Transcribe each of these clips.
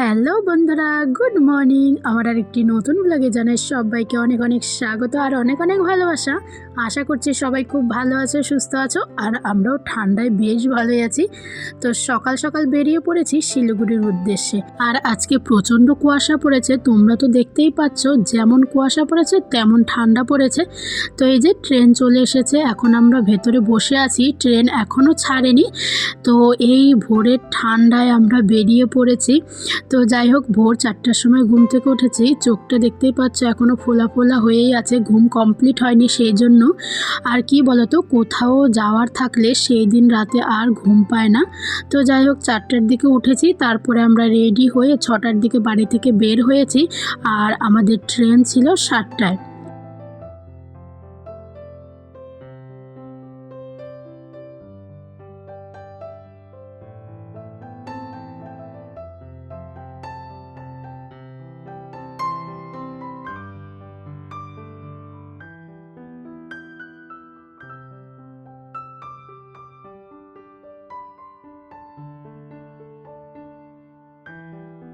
Hello বন্ধুরা, good morning. আমার আর একটি নতুন ব্লগে জানাই সবাইকে অনেক অনেক স্বাগত আর অনেক অনেক ভালোবাসা। আশা করছি সবাই খুব ভালো আছো, সুস্থ আছো, আর আমরাও ঠান্ডায় বেশ ভালোই আছি। তো সকাল সকাল বেরিয়ে পড়েছি শিলিগুড়ির উদ্দেশ্যে। আর আজকে প্রচণ্ড কুয়াশা পড়েছে, তোমরা তো দেখতেই পাচ্ছ, যেমন কুয়াশা পড়েছে, তেমন ঠান্ডা পড়েছে। তো এই যে ট্রেন চলে এসেছে, এখন আমরা ভেতরে বসে আছি, ট্রেন এখনও ছাড়েনি। তো এই ভোরের ঠান্ডায় আমরা বেরিয়ে পড়েছি। তো যাই হোক, ভোর চারটার সময় ঘুম থেকে উঠেছি, চোখটা দেখতেই পাচ্ছ, এখনও ফোলা ফোলা হয়েই আছে, ঘুম কমপ্লিট হয়নি, সেই জন্য আর কি বলতো, কোথাও যাওয়ার থাকলে সেই দিন রাতে আর ঘুম পায় না। তো যাই হোক, চারটার দিকে উঠেছি, তারপরে আমরা রেডি হয়ে ছটার দিকে বাড়ি থেকে বের হয়েছি। আর আমাদের ট্রেন ছিল সাতটায়।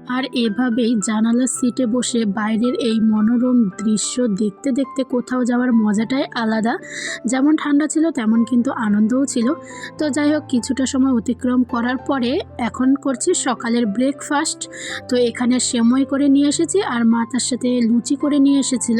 আর এভাবেই জানালার সিটে বসে বাইরের এই মনোরম দৃশ্য দেখতে দেখতে কোথাও যাওয়ার মজাটাই আলাদা। যেমন ঠান্ডা ছিল, তেমন কিন্তু আনন্দও ছিল। তো যাই হোক, কিছুটা সময় অতিক্রম করার পরে এখন করছি সকালের ব্রেকফাস্ট তো এখানে সেমই করে নিয়ে এসেছি আর মা তার সাথে লুচি করে নিয়ে এসেছিল।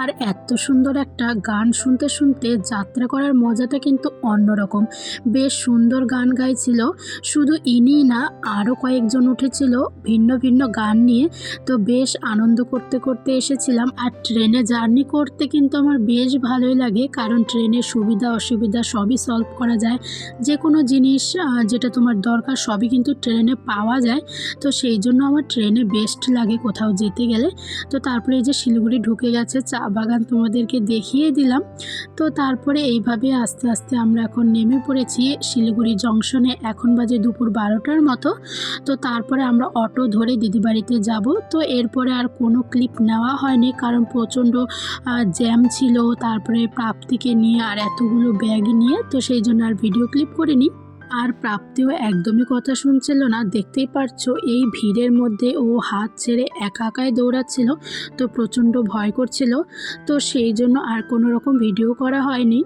আর এত সুন্দর একটা গান শুনতে শুনতে যাত্রা করার মজাটা কিন্তু অন্যরকম। বেশ সুন্দর গান গাইছিল। শুধু ইনিই না আরও কয়েকজন উঠেছিল ভিন্ন ভিন্ন গান নিয়ে। তো বেশ আনন্দ করতে করতে এসেছিলাম। আর ট্রেনে জার্নি করতে কিন্তু আমার বেশ ভালোই লাগে। কারণ ট্রেনের সুবিধা, অসুবিধা সবই সলভ করা যায়। যে কোনো জিনিস যেটা তোমার দরকার সবই কিন্তু ট্রেনে পাওয়া যায়। তো সেই জন্য আমার ট্রেনে বেস্ট লাগে কোথাও যেতে গেলে। তো তারপরে এই যে শিলিগুড়ি ঢুকে গেছে, চা বাগান তোমাদেরকে দেখিয়ে দিলাম। তো তারপরে এইভাবে আস্তে আস্তে আমরা এখন নেমে পড়েছি শিলিগুড়ি জংশনে। এখন বাজে দুপুর বারোটার মতো। তো তারপরে আমরা অটো ধরে দিদি বাড়িতে যাব। তো এরপরে আর কোনো ক্লিপ নেওয়া হয়নি কারণ প্রচণ্ড জ্যাম ছিল। তারপরে প্রাপ্তিকে নিয়ে আর এতগুলো ব্যাগ নিয়ে। তো সেই জন্য আর ভিডিও ক্লিপ করিনি। আর প্রাপ্তিও একদমই কথা শুনছিল না। দেখতেই পারছ, এই ভিড়ের মধ্যে ও হাত ছেড়ে একাকায় দৌড়াচ্ছিল, তো প্রচণ্ড ভয় করছিল। তো সেই জন্য আর কোনো রকম ভিডিও করা হয়নি।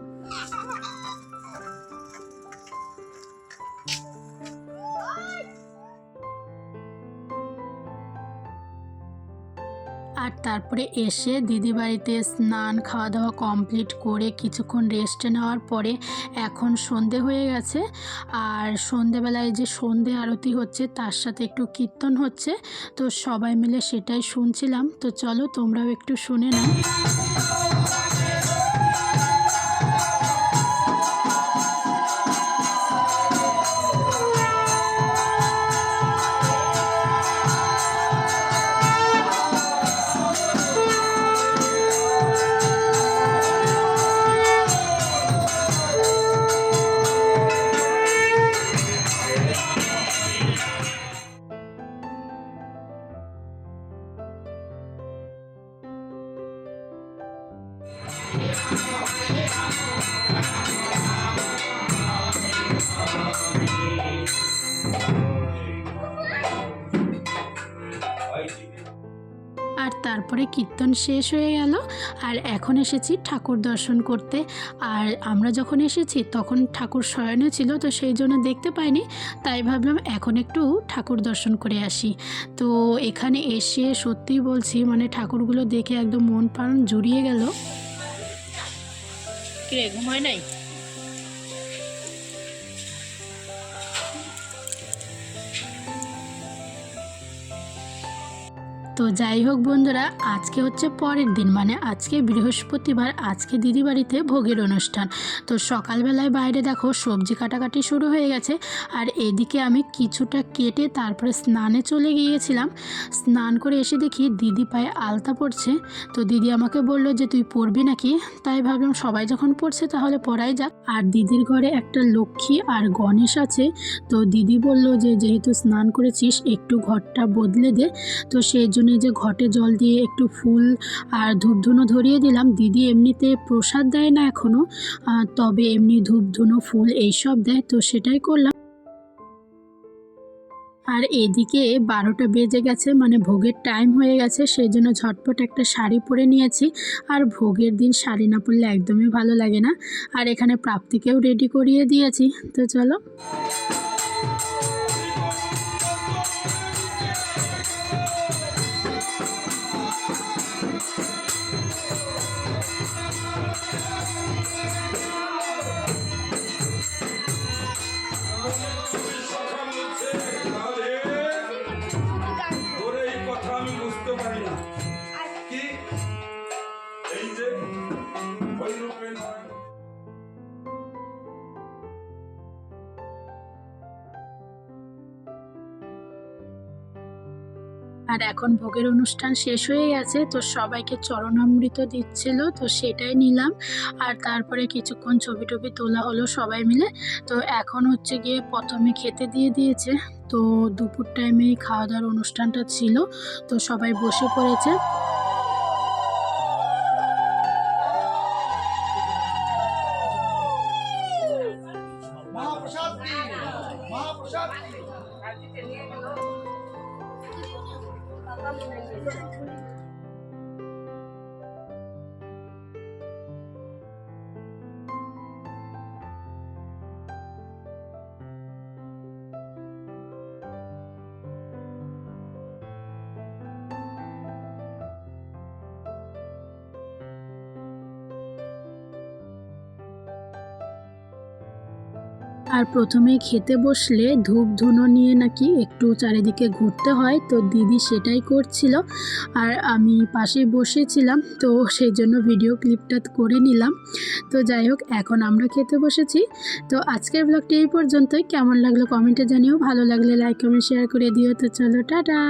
আর তারপরে এসে দিদি বাড়িতে স্নান খাওয়া দাওয়া কমপ্লিট করে কিছুক্ষণ রেস্ট নেওয়ার পরে এখন সন্ধে হয়ে গেছে। আর সন্ধেবেলায় যে সন্ধে আরতি হচ্ছে, তার সাথে একটু কীর্তন হচ্ছে। তো সবাই মিলে সেটাই শুনছিলাম। তো চলো তোমরাও একটু শুনে নাও। তারপরে কীর্তন শেষ হয়ে গেল আর এখন এসেছি ঠাকুর দর্শন করতে। আর আমরা যখন এসেছি তখন ঠাকুর শয়নে ছিল, তো সেই জন্য দেখতে পাইনি। তাই ভাবলাম এখন একটু ঠাকুর দর্শন করে আসি। তো এখানে এসে সত্যিই বলছি মানে ঠাকুরগুলো দেখে একদম মন প্রাণ জুড়িয়ে গেল। ঘুমায় নাই? তো যাই হোক বন্ধুরা, আজকে হচ্ছে পরের দিন মানে আজকে বৃহস্পতিবার, আজকে দিদি বাড়িতে ভোগের অনুষ্ঠান। তো সকালবেলায় বাইরে দেখো সবজি কাটাকাটি শুরু হয়ে গেছে, আর এদিকে আমি কিছুটা কেটে তারপরে স্নানে চলে গিয়েছিলাম। স্নান করে এসে দেখি দিদি পায়ে আলতা পড়ছে। তো দিদি আমাকে বলল যে, তুই পড়বি নাকি? তাই ভাবলাম সবাই যখন পড়ছে তাহলে পড়াই যাক। আর দিদির ঘরে একটা লক্ষ্মী আর গণেশ আছে। তো দিদি বলল যে, যেহেতু স্নান করেছিস, একটু ঘরটা বদলে দে। তো সেই জন্য যে ঘটে জল দিয়ে একটু ফুল আর ধূপধুনো ধরিয়ে দিলাম, দিদি এমনিতে প্রসাদ দেয় না এখনও তবে এমনি ধূপধুনো ফুল এইসব দেয়, তো সেটাই করলাম। আর এদিকে বারোটা বেজে গেছে মানে ভোগের টাইম হয়ে গেছে সেই জন্য ঝটপট একটা শাড়ি পরে নিয়েছি। আর ভোগের দিন শাড়ি না পরলে একদমই ভালো লাগে না। আর এখানে প্রাপ্তিকেও রেডি করিয়ে দিয়েছি, তো চলো। আর এখন ভোগের অনুষ্ঠান শেষ হয়ে গেছে, তো সবাইকে চরণামৃত দিচ্ছিল, তো সেটাই নিলাম। আর তারপরে কিছুক্ষণ ছবি টবি তোলা হলো সবাই মিলে, তো এখন হচ্ছে গিয়ে প্রথমে খেতে দিয়ে দিয়েছে। তো দুপুর টাইমে খাওয়া দাওয়ার অনুষ্ঠানটা ছিল, তো সবাই বসে পড়েছে। আর প্রথমে খেতে বসলে ধূপ ধুনো নিয়ে নাকি একটু চারিদিকে ঘুরতে হয়, তো দিদি সেটাই করছিল। আর আমি পাশে বসেছিলাম, তো সেই জন্য ভিডিও ক্লিপটা করে নিলাম। তো যাই হোক, এখন আমরা খেতে বসেছি। তো আজকের ব্লগটি এই পর্যন্তই। কেমন লাগল কমেন্টে জানিও। ভালো লাগলে লাইক কমেন্ট শেয়ার করে দিও। তো চলো, টাটা!